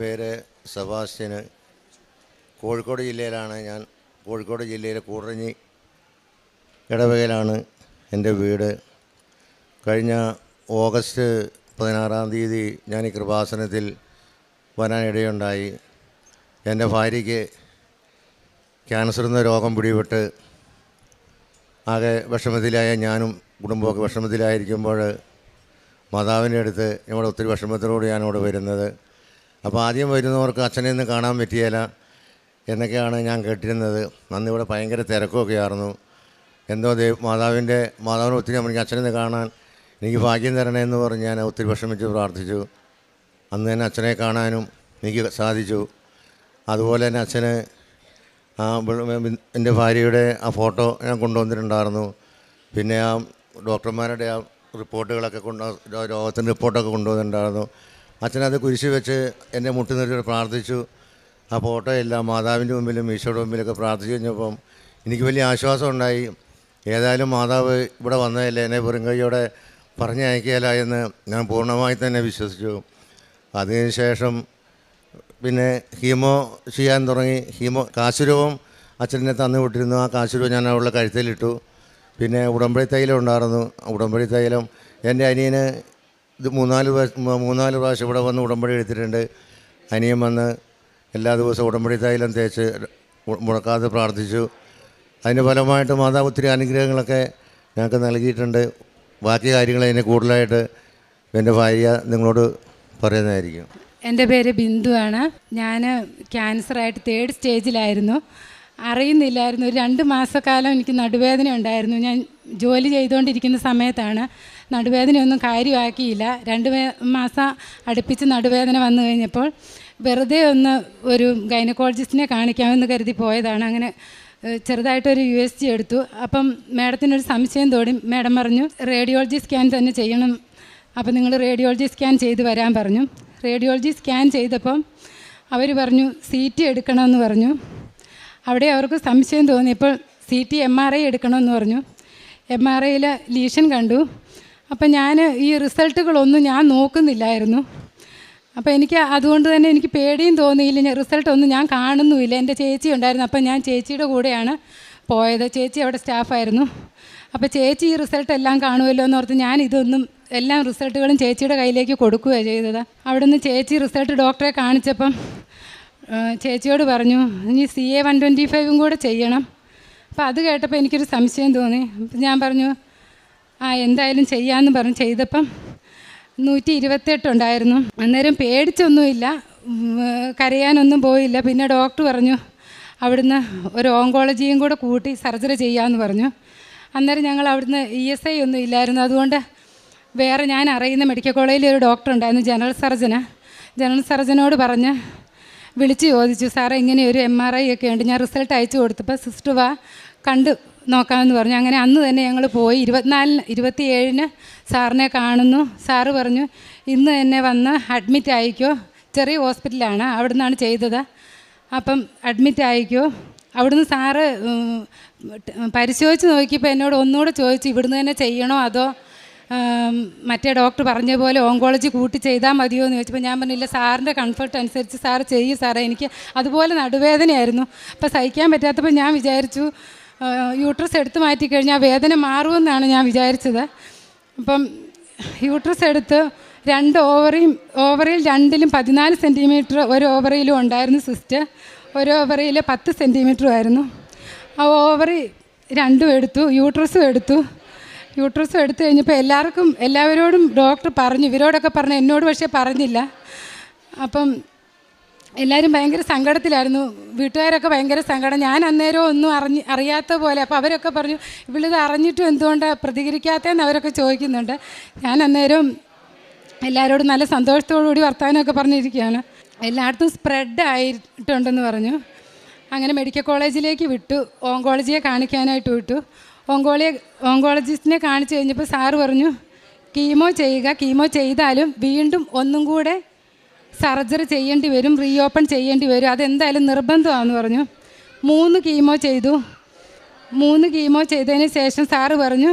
പേര് സെബാസ്റ്റ്യന്. കോഴിക്കോട് ജില്ലയിലാണ് ഞാൻ കോഴിക്കോട് ജില്ലയിലെ കൂടഞ്ഞി ഇടവകയിലാണ് എന്റെ വീട്. കഴിഞ്ഞ ഓഗസ്റ്റ് പതിനാറാം തീയതി ഞാൻ ഈ കൃപാസനത്തിൽ വരാനിടയുണ്ടായി എന്റെ ഭാര്യയ്ക്ക് ക്യാൻസർ എന്ന രോഗം പിടിപെട്ട് ആകെ വിഷമത്തിലായ ഞാനും കുടുംബമൊക്കെ വിഷമത്തിലായിരിക്കുമ്പോൾ മാതാവിന്റെ അടുത്ത് ഇവിടെ ഒത്തിരി വിഷമത്തിലൂടെ ഞാനിവിടെ വരുന്നത്. അപ്പോൾ ആദ്യം വരുന്നവർക്ക് അച്ഛനെ ഒന്ന് കാണാൻ പറ്റിയല്ല എന്നൊക്കെയാണ് ഞാൻ കേട്ടിരുന്നത്. അന്ന് ഇവിടെ ഭയങ്കര തിരക്കൊക്കെ ആയിരുന്നു എന്തോ ദേ മാതാവിന്റെ മാതാവിനെ ഒത്തിരി എനിക്ക് അച്ഛനെ കാണാൻ എനിക്ക് ഭാഗ്യം തരണേ എന്ന് പറഞ്ഞ് ഞാൻ ഒത്തിരി വിഷമിച്ച് പ്രാർത്ഥിച്ചു. അന്ന് തന്നെ അച്ഛനെ കാണാനും എനിക്ക് സാധിച്ചു. അതുപോലെ തന്നെ അച്ഛന് ആ എന്റെ ഭാര്യയുടെ ആ ഫോട്ടോ ഞാൻ കൊണ്ടുവന്നിട്ടുണ്ടായിരുന്നു. പിന്നെ ആ ഡോക്ടർമാരുടെ ആ റിപ്പോർട്ടുകളൊക്കെ കൊണ്ട് രോഗത്തിന്റെ റിപ്പോർട്ടൊക്കെ കൊണ്ടുവന്നിട്ടുണ്ടായിരുന്നു. അച്ഛനത് കുരിശി വെച്ച് എന്റെ മുട്ടി നിർത്തി പ്രാർത്ഥിച്ചു. ആ ഫോട്ടോ എല്ലാം മാതാവിന്റെ മുമ്പിലും ഈശോയുടെ മുമ്പിലൊക്കെ പ്രാർത്ഥിച്ചു കഴിഞ്ഞപ്പം എനിക്ക് വലിയ ആശ്വാസം ഉണ്ടായി. ഏതായാലും മാതാവ് ഇവിടെ വന്നതല്ലേ എന്നെ വെറും കൈയോടെ പറഞ്ഞയക്കുകയില്ല എന്ന് ഞാൻ പൂർണമായി തന്നെ വിശ്വസിച്ചു. അതിനുശേഷം പിന്നെ ഹീമോ ചെയ്യാൻ തുടങ്ങി. ഹീമോ കാശുരവും അച്ഛനെ തന്നു വിട്ടിരുന്നു. ആ കാശുരൂപം ഞാൻ അവളുടെ കഴുത്തിലിട്ടു. പിന്നെ ഉടമ്പടി തൈലം ഉണ്ടായിരുന്നു. ഉടമ്പടി തൈലം എന്റെ അനിയന് ഇത് മൂന്നാൽ മൂന്നാൽ പ്രാവശ്യം ഇവിടെ വന്ന് ഉടമ്പടി എടുത്തിട്ടുണ്ട്. അനിയം വന്ന് എല്ലാ ദിവസവും ഉടമ്പടി തൈലം തേച്ച് മുടക്കാതെ പ്രാർത്ഥിച്ചു. അതിന്റെ ഫലമായിട്ട് മാതാവ് ഒത്തിരി അനുഗ്രഹങ്ങളൊക്കെ ഞങ്ങൾക്ക് നൽകിയിട്ടുണ്ട്. ബാക്കി കാര്യങ്ങൾ അതിനെ കൂടുതലായിട്ട് എന്റെ ഭാര്യ നിങ്ങളോട് പറയുന്നതായിരിക്കും. എന്റെ പേര് ബിന്ദു ആണ്. ഞാൻ ക്യാൻസറായിട്ട് തേർഡ് സ്റ്റേജിലായിരുന്നു. അറിയുന്നില്ലായിരുന്നു. ഒരു രണ്ട് മാസക്കാലം എനിക്ക് നടുവേദന ഉണ്ടായിരുന്നു. ഞാൻ ജോലി ചെയ്തുകൊണ്ടിരിക്കുന്ന സമയത്താണ് നടുവേദനയൊന്നും കാര്യമാക്കിയില്ല. രണ്ട് മാസം അടുപ്പിച്ച് നടുവേദന വന്നു കഴിഞ്ഞപ്പോൾ വെറുതെ ഒന്ന് ഒരു ഗൈനക്കോളജിസ്റ്റിനെ കാണിക്കാമെന്ന് കരുതി പോയതാണ്. അങ്ങനെ ചെറുതായിട്ടൊരു യു എസ് ജി എടുത്തു. അപ്പം മാഡത്തിനൊരു സംശയം തോടി മാഡം പറഞ്ഞു റേഡിയോളജി സ്കാൻ തന്നെ ചെയ്യണം. അപ്പം നിങ്ങൾ റേഡിയോളജി സ്കാൻ ചെയ്ത് വരാൻ പറഞ്ഞു. റേഡിയോളജി സ്കാൻ ചെയ്തപ്പം അവർ പറഞ്ഞു സി ടി എടുക്കണമെന്ന് പറഞ്ഞു. അവിടെ അവർക്ക് സംശയം തോന്നിയപ്പോൾ C T M R I എടുക്കണമെന്ന് പറഞ്ഞു. എം ആർ ഐയിൽ ലീഷൻ കണ്ടു. അപ്പം ഞാൻ ഈ റിസൾട്ടുകളൊന്നും ഞാൻ നോക്കുന്നില്ലായിരുന്നു. അപ്പോൾ എനിക്ക് അതുകൊണ്ട് തന്നെ എനിക്ക് പേടിയും തോന്നിയില്ല. ഞാൻ റിസൾട്ടൊന്നും ഞാൻ കാണുന്നുമില്ല. എന്റെ ചേച്ചി ഉണ്ടായിരുന്നു. അപ്പം ഞാൻ ചേച്ചിയുടെ കൂടെയാണ് പോയത്. ചേച്ചി അവിടെ സ്റ്റാഫായിരുന്നു. അപ്പോൾ ചേച്ചി ഈ റിസൾട്ട് എല്ലാം കാണുമല്ലോ എന്ന് ഓർത്ത് ഞാൻ ഇതൊന്നും എല്ലാ റിസൾട്ടുകളും ചേച്ചിയുടെ കയ്യിലേക്ക് കൊടുക്കുകയാണ് ചെയ്തത്. അവിടുന്ന് ചേച്ചി റിസൾട്ട് ഡോക്ടറെ കാണിച്ചപ്പം ചേച്ചിയോട് പറഞ്ഞു ഇനി സി എ വൺ ട്വന്റി ഫൈവും കൂടെ ചെയ്യണം. അപ്പോൾ അത് കേട്ടപ്പോൾ എനിക്കൊരു സംശയം തോന്നി. ഞാൻ പറഞ്ഞു ആ എന്തായാലും ചെയ്യാമെന്ന് പറഞ്ഞ് ചെയ്തപ്പം നൂറ്റി ഇരുപത്തെട്ടുണ്ടായിരുന്നു അന്നേരം പേടിച്ചൊന്നുമില്ല. കരയാനൊന്നും പോയില്ല. പിന്നെ ഡോക്ടർ പറഞ്ഞു അവിടുന്ന് ഒരു ഓങ്കോളജിയും കൂടെ കൂട്ടി സർജറി ചെയ്യാമെന്ന് പറഞ്ഞു. അന്നേരം ഞങ്ങൾ അവിടുന്ന് ഇ എസ് ഐ ഒന്നും ഇല്ലായിരുന്നു. അതുകൊണ്ട് വേറെ ഞാൻ അറിയുന്ന മെഡിക്കൽ കോളേജിൽ ഒരു ഡോക്ടർ ഉണ്ടായിരുന്നു ജനറൽ സർജന്. ജനറൽ സർജനോട് പറഞ്ഞ് വിളിച്ച് ചോദിച്ചു സാറേ ഇങ്ങനെ ഒരു എം ആർ ഐ ഒക്കെ ഉണ്ട്. ഞാൻ റിസൾട്ട് അയച്ചു കൊടുത്തപ്പോൾ സിസ്റ്റർ വാ കണ്ട് നോക്കാമെന്ന് പറഞ്ഞു. അങ്ങനെ അന്ന് തന്നെ ഞങ്ങൾ പോയി. ഇരുപത്തിനാലിന് ഇരുപത്തിയേഴിന് സാറിനെ കാണുന്നു. സാറ് പറഞ്ഞു ഇന്ന് തന്നെ വന്ന് അഡ്മിറ്റ് ആയിക്കോ. ചെറിയ ഹോസ്പിറ്റലാണ്. അവിടെ നിന്നാണ് ചെയ്തത്. അപ്പം അഡ്മിറ്റ് ആയിക്കോ. അവിടുന്ന് സാറ് പരിശോധിച്ച് നോക്കിയപ്പോൾ എന്നോട് ഒന്നുകൂടെ ചോദിച്ചു ഇവിടുന്ന് തന്നെ ചെയ്യണോ അതോ മറ്റേ ഡോക്ടർ പറഞ്ഞ പോലെ ഓങ്കോളജി കൂട്ടി ചെയ്താൽ മതിയോ? എന്ന് ചോദിച്ചപ്പോൾ ഞാൻ പറഞ്ഞില്ല സാറിന്റെ കംഫർട്ട് അനുസരിച്ച് സാറ് ചെയ്യും സാറേ. എനിക്ക് അതുപോലെ നടുവേദനയായിരുന്നു. അപ്പോൾ സഹിക്കാൻ പറ്റാത്തപ്പോൾ ഞാൻ വിചാരിച്ചു യൂട്രസ് എടുത്ത് മാറ്റിക്കഴിഞ്ഞാൽ വേദന മാറുമെന്നാണ് ഞാൻ വിചാരിച്ചത്. അപ്പം യൂട്രസ് എടുത്ത് രണ്ട് ഓവറിയും ഓവറിയിൽ രണ്ടിലും പതിനാല് സെന്റിമീറ്റർ ഒരു ഓവറിയിലും ഉണ്ടായിരുന്നു സിസ്റ്റ് ഒരു ഓവറിയിൽ പത്ത് സെന്റിമീറ്ററും ആയിരുന്നു. ആ ഓവറി രണ്ടും എടുത്തു യൂട്രസും എടുത്തു. യൂട്രസും എടുത്തു കഴിഞ്ഞപ്പോൾ എല്ലാവർക്കും എല്ലാവരോടും ഡോക്ടർ പറഞ്ഞു. ഇവരോടൊക്കെ പറഞ്ഞു എന്നോട് പക്ഷേ പറഞ്ഞില്ല. അപ്പം എല്ലാവരും ഭയങ്കര സങ്കടത്തിലായിരുന്നു. വീട്ടുകാരൊക്കെ ഭയങ്കര സങ്കടം. ഞാൻ അന്നേരം ഒന്നും അറിഞ്ഞ് അറിയാത്ത പോലെ അപ്പോൾ അവരൊക്കെ പറഞ്ഞു ഇവളിത് അറിഞ്ഞിട്ടും എന്തുകൊണ്ടാണ് പ്രതികരിക്കാത്തതെന്ന് അവരൊക്കെ ചോദിക്കുന്നുണ്ട്. ഞാൻ അന്നേരം എല്ലാവരോടും നല്ല സന്തോഷത്തോടു കൂടി വർത്തമാനമൊക്കെ പറഞ്ഞിരിക്കുകയാണ്. എല്ലായിടത്തും സ്പ്രെഡ് ആയിട്ടുണ്ടെന്ന് പറഞ്ഞു. അങ്ങനെ മെഡിക്കൽ കോളേജിലേക്ക് വിട്ടു. ഓങ്കോളജിയെ കാണിക്കാനായിട്ട് വിട്ടു. ഓങ്കോളി ഓങ്കോളജിസ്റ്റിനെ കാണിച്ചു കഴിഞ്ഞപ്പോൾ സാറ് പറഞ്ഞു കീമോ ചെയ്യുക കീമോ ചെയ്താലും വീണ്ടും ഒന്നും കൂടെ സർജറി ചെയ്യേണ്ടി വരും റീ ഓപ്പൺ ചെയ്യേണ്ടി വരും. അതെന്തായാലും നിർബന്ധമാണെന്ന് പറഞ്ഞു. മൂന്ന് കീമോ ചെയ്തു. മൂന്ന് കീമോ ചെയ്തതിന് ശേഷം സാറ് പറഞ്ഞു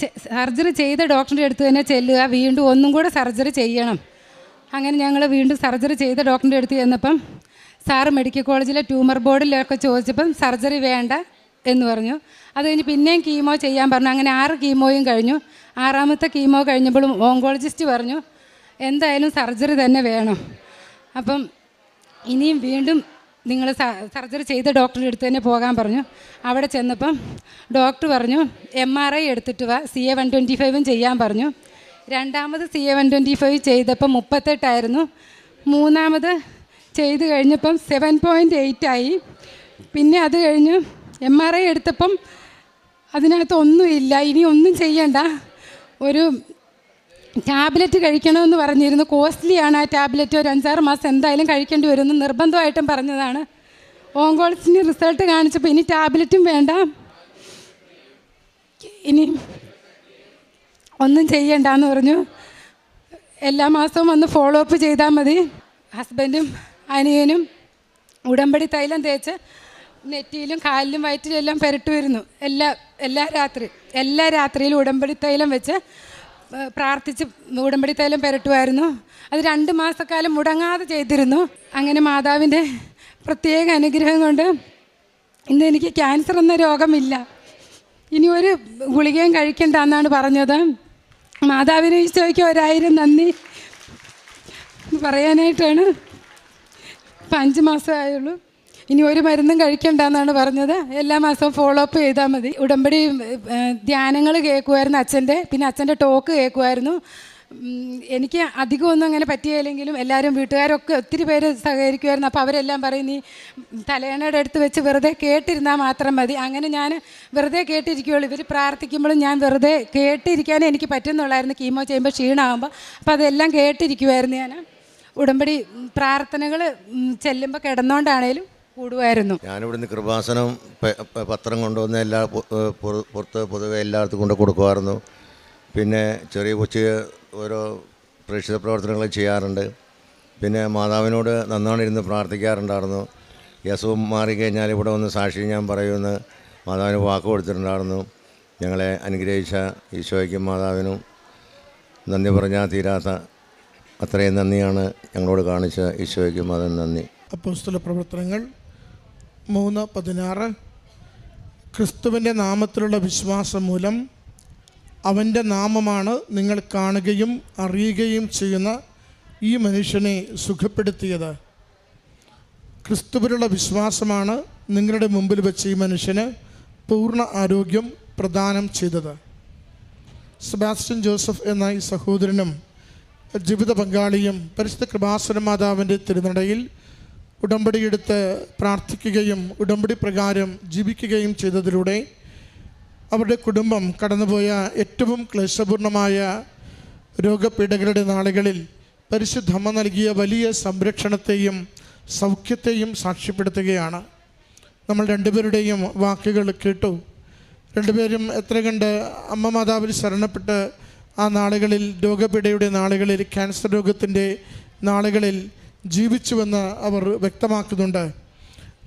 സർജറി ചെയ്ത ഡോക്ടറുടെ അടുത്ത് തന്നെ ചെല്ലുക വീണ്ടും ഒന്നും കൂടെ സർജറി ചെയ്യണം. അങ്ങനെ ഞങ്ങൾ വീണ്ടും സർജറി ചെയ്ത ഡോക്ടറിന്റെ അടുത്ത് ചെന്നപ്പം സാറ് മെഡിക്കൽ കോളേജിലെ ട്യൂമർ ബോർഡിലൊക്കെ ചോദിച്ചപ്പം സർജറി വേണ്ട എന്ന് പറഞ്ഞു. അത് കഴിഞ്ഞ് പിന്നെയും കീമോ ചെയ്യാൻ പറഞ്ഞു. അങ്ങനെ ആറ് കീമോയും കഴിഞ്ഞു. ആറാമത്തെ കീമോ കഴിഞ്ഞപ്പോഴും ഓങ്കോളജിസ്റ്റ് പറഞ്ഞു എന്തായാലും സർജറി തന്നെ വേണം. അപ്പം ഇനിയും വീണ്ടും നിങ്ങൾ സർജറി ചെയ്ത ഡോക്ടറുടെ അടുത്ത് തന്നെ പോകാൻ പറഞ്ഞു. അവിടെ ചെന്നപ്പം ഡോക്ടർ പറഞ്ഞു എം ആർ ഐ എടുത്തിട്ട് വാ സി എ വൺ ട്വന്റി ഫൈവും ചെയ്യാൻ പറഞ്ഞു. രണ്ടാമത് C A one twenty five ചെയ്തപ്പം മുപ്പത്തെട്ടായിരുന്നു മൂന്നാമത് ചെയ്ത് കഴിഞ്ഞപ്പം സെവൻ പോയിന്റ് എയ്റ്റ് ആയി. പിന്നെ അത് കഴിഞ്ഞ് എം ആർ ഐ എടുത്തപ്പം അതിനകത്ത് ഒന്നുമില്ല ഇനി ഒന്നും ചെയ്യണ്ട. ഒരു ടാബ്ലറ്റ് കഴിക്കണമെന്ന് പറഞ്ഞിരുന്നു. കോസ്റ്റ്ലിയാണ് ആ ടാബ്ലറ്റ്. ഒരു അഞ്ചാറ് മാസം എന്തായാലും കഴിക്കേണ്ടി വരുമെന്ന് നിർബന്ധമായിട്ടും പറഞ്ഞതാണ്. ഓങ്കോളജിന് റിസൾട്ട് കാണിച്ചപ്പോൾ ഇനി ടാബ്ലറ്റും വേണ്ട. ഇനി ഒന്നും ചെയ്യണ്ടെന്ന് പറഞ്ഞു. എല്ലാ മാസവും വന്ന് ഫോളോ അപ്പ് ചെയ്താൽ മതി. ഹസ്ബൻഡും അനിയനും ഉടമ്പടി തൈലം തേച്ച് നെറ്റിയിലും കാലിലും വയറ്റിലും എല്ലാം പുരട്ടുമായിരുന്നു എല്ലാ എല്ലാ രാത്രി എല്ലാ രാത്രിയിലും ഉടമ്പടി തൈലം വെച്ച് പ്രാർത്ഥിച്ച് ഉടമ്പടി തൈലം പുരട്ടുമായിരുന്നു. അത് രണ്ട് മാസക്കാലം മുടങ്ങാതെ ചെയ്തിരുന്നു. അങ്ങനെ മാതാവിന്റെ പ്രത്യേക അനുഗ്രഹം കൊണ്ട് ഇന്ന് എനിക്ക് ക്യാൻസർ എന്ന രോഗമില്ല. ഇനി ഒരു ഗുളികയും കഴിക്കണ്ട എന്നാണ് പറഞ്ഞത്. മാതാവിനെ ഈശോയ്ക്ക് ഒരായിരം നന്ദി പറയാനായിട്ടാണ്. ഇപ്പം അഞ്ച് മാസമായുള്ളൂ. ഇനി ഒരു മരുന്നും കഴിക്കണ്ട എന്നാണ് പറഞ്ഞത്. എല്ലാ മാസവും ഫോളോ അപ്പ് ചെയ്താൽ മതി. ഉടമ്പടി ധ്യാനങ്ങൾ കേൾക്കുമായിരുന്നു അച്ഛന്റെ. പിന്നെ അച്ഛന്റെ ടോക്ക് കേൾക്കുമായിരുന്നു. എനിക്ക് അധികമൊന്നും അങ്ങനെ പറ്റിയില്ലെങ്കിലും എല്ലാവരും വീട്ടുകാരൊക്കെ ഒത്തിരി പേര് സഹകരിക്കുമായിരുന്നു. അപ്പോൾ അവരെല്ലാം പറയും നീ തലയണയുടെ അടുത്ത് വെച്ച് വെറുതെ കേട്ടിരുന്നാൽ മാത്രം മതി. അങ്ങനെ ഞാൻ വെറുതെ കേട്ടിരിക്കുകയുള്ളൂ ഇവർ പ്രാർത്ഥിക്കുമ്പോഴും ഞാൻ വെറുതെ കേട്ടിരിക്കാനേ എനിക്ക് പറ്റുന്നുള്ളായിരുന്നു. കീമോ ചെയ്യുമ്പോൾ ക്ഷീണമാകുമ്പോൾ. അപ്പോൾ അതെല്ലാം കേട്ടിരിക്കുമായിരുന്നു ഞാൻ. ഉടമ്പടി പ്രാർത്ഥനകൾ ചെല്ലുമ്പോൾ കിടന്നുകൊണ്ടാണേലും കൂടുമായിരുന്നു. ഞാനിവിടുന്ന് കൃപാസനം പത്രം കൊണ്ടുവന്ന് എല്ലാ പുറത്ത് പൊതുവെ എല്ലായിടത്തും കൊണ്ട് കൊടുക്കുമായിരുന്നു. പിന്നെ ചെറിയ കൊച്ചു ഓരോ പ്രേക്ഷിത പ്രവർത്തനങ്ങൾ ചെയ്യാറുണ്ട്. പിന്നെ മാതാവിനോട് നന്നാണ് ഇരുന്ന് പ്രാർത്ഥിക്കാറുണ്ടായിരുന്നു. ഈ അസുഖം മാറിക്കഴിഞ്ഞാൽ ഇവിടെ വന്ന് സാക്ഷി ഞാൻ പറയുമെന്ന് മാതാവിന് വാക്ക് കൊടുത്തിട്ടുണ്ടായിരുന്നു. ഞങ്ങളെ അനുഗ്രഹിച്ച ഈശോയ്ക്കും മാതാവിനും നന്ദി പറഞ്ഞാൽ തീരാത്ത അത്രയും നന്ദിയാണ് ഞങ്ങളോട് കാണിച്ച ഈശോയ്ക്കും അതിന് നന്ദി. അപ്പോസ്തല പ്രവർത്തനങ്ങൾ മൂന്ന് പതിനാറ്. ക്രിസ്തുവിന്റെ നാമത്തിലുള്ള വിശ്വാസം മൂലം അവന്റെ നാമമാണ് നിങ്ങൾ കാണുകയും അറിയുകയും ചെയ്യുന്ന ഈ മനുഷ്യനെ സുഖപ്പെടുത്തിയത്. ക്രിസ്തുവിലുള്ള വിശ്വാസമാണ് നിങ്ങളുടെ മുമ്പിൽ വെച്ച് ഈ മനുഷ്യന് പൂർണ ആരോഗ്യം പ്രദാനം ചെയ്തത്. സെബാസ്റ്റ്യൻ ജോസഫ് എന്ന ഈ സഹോദരനും ജീവിത പങ്കാളിയും പരിശുദ്ധ കൃപാസന മാതാവിന്റെ തിരുനടയിൽ ഉടമ്പടിയെടുത്ത് പ്രാർത്ഥിക്കുകയും ഉടമ്പടി പ്രകാരം ജീവിക്കുകയും ചെയ്തതിലൂടെ അവരുടെ കുടുംബം കടന്നുപോയ ഏറ്റവും ക്ലേശപൂർണമായ രോഗപീഠകളുടെ നാളുകളിൽ പരിശുദ്ധമ്മ നൽകിയ വലിയ സംരക്ഷണത്തെയും സൗഖ്യത്തെയും സാക്ഷ്യപ്പെടുത്തുകയാണ്. നമ്മൾ രണ്ടുപേരുടെയും വാക്കുകൾ കേട്ടു. രണ്ടുപേരും എത്ര കണ്ട് അമ്മ മാതാവിൽ ശരണപ്പെട്ട് ആ നാളുകളിൽ രോഗപീഠയുടെ നാളുകളിൽ ക്യാൻസർ രോഗത്തിന്റെ നാളുകളിൽ ജീവിച്ചുവെന്ന് അവർ വ്യക്തമാക്കുന്നുണ്ട്.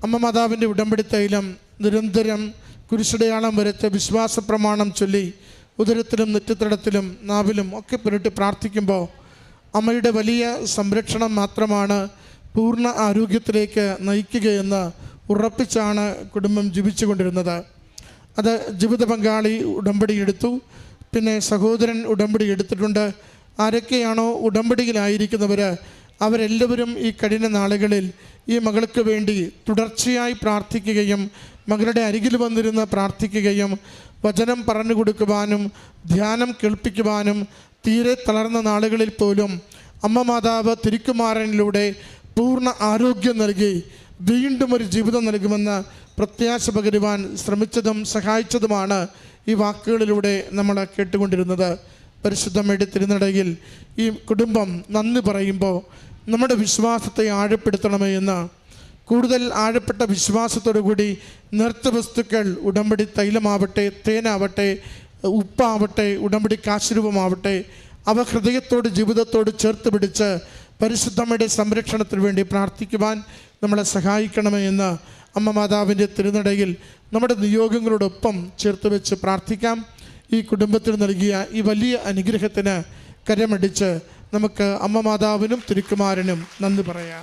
അമ്മ മാതാവിന്റെ ഉടമ്പടി തൈലം നിരന്തരം കുരിശടയാളം വരത്തെ വിശ്വാസ പ്രമാണം ചൊല്ലി ഉദരത്തിലും നെറ്റിത്തടത്തിലും നാവിലും ഒക്കെ പുരട്ടി പ്രാർത്ഥിക്കുമ്പോൾ അമ്മയുടെ വലിയ സംരക്ഷണം മാത്രമാണ് പൂർണ ആരോഗ്യത്തിലേക്ക് നയിക്കുകയെന്ന് ഉറപ്പിച്ചാണ് കുടുംബം ജീവിച്ചു കൊണ്ടിരുന്നത് അത് ജീവിത പങ്കാളി ഉടമ്പടി എടുത്തു. പിന്നെ സഹോദരൻ ഉടമ്പടി എടുത്തിട്ടുണ്ട്. ആരൊക്കെയാണോ ഉടമ്പടിയിലായിരിക്കുന്നവർ അവരെല്ലാവരും ഈ കഠിന നാളുകളിൽ ഈ മകൾക്ക് വേണ്ടി തുടർച്ചയായി പ്രാർത്ഥിക്കുകയും മകളുടെ അരികിൽ വന്നിരുന്ന് പ്രാർത്ഥിക്കുകയും വചനം പറഞ്ഞു കൊടുക്കുവാനും ധ്യാനം കേൾപ്പിക്കുവാനും തീരെ തളർന്ന നാളുകളിൽ പോലും അമ്മ മാതാവ് തിരുക്കുമാരനിലൂടെ പൂർണ ആരോഗ്യം നൽകി വീണ്ടും ഒരു ജീവിതം നൽകുമെന്ന് പ്രത്യാശ പകരുവാൻ ശ്രമിച്ചതും സഹായിച്ചതുമാണ് ഈ വാക്കുകളിലൂടെ നമ്മൾ കേട്ടുകൊണ്ടിരുന്നത്. പരിശുദ്ധമ്മയുടെ തിരുനടയിൽ ഈ കുടുംബം നന്ദി പറയുമ്പോൾ നമ്മുടെ വിശ്വാസത്തെ ആഴപ്പെടുത്തണമേ എന്ന് കൂടുതൽ ആഴപ്പെട്ട വിശ്വാസത്തോടു കൂടി നേർത്ത വസ്തുക്കൾ ഉടമ്പടി തൈലമാവട്ടെ തേനാവട്ടെ ഉപ്പാവട്ടെ ഉടമ്പടി കാശുരൂപമാവട്ടെ അവ ഹൃദയത്തോട് ജീവിതത്തോട് ചേർത്ത് പിടിച്ച് പരിശുദ്ധമ്മയുടെ സംരക്ഷണത്തിന് വേണ്ടി പ്രാർത്ഥിക്കുവാൻ നമ്മളെ സഹായിക്കണമേ എന്ന് അമ്മ മാതാവിന്റെ തിരുനടയിൽ നമ്മുടെ നിയോഗങ്ങളോടൊപ്പം ചേർത്ത് വെച്ച് പ്രാർത്ഥിക്കാം. ഈ കുടുംബത്തിന് നൽകിയ ഈ വലിയ അനുഗ്രഹത്തിന് കരമടിച്ച് നമുക്ക് അമ്മ മാതാവിനും തിരുക്കുമാരനും നന്ദി പറയാം.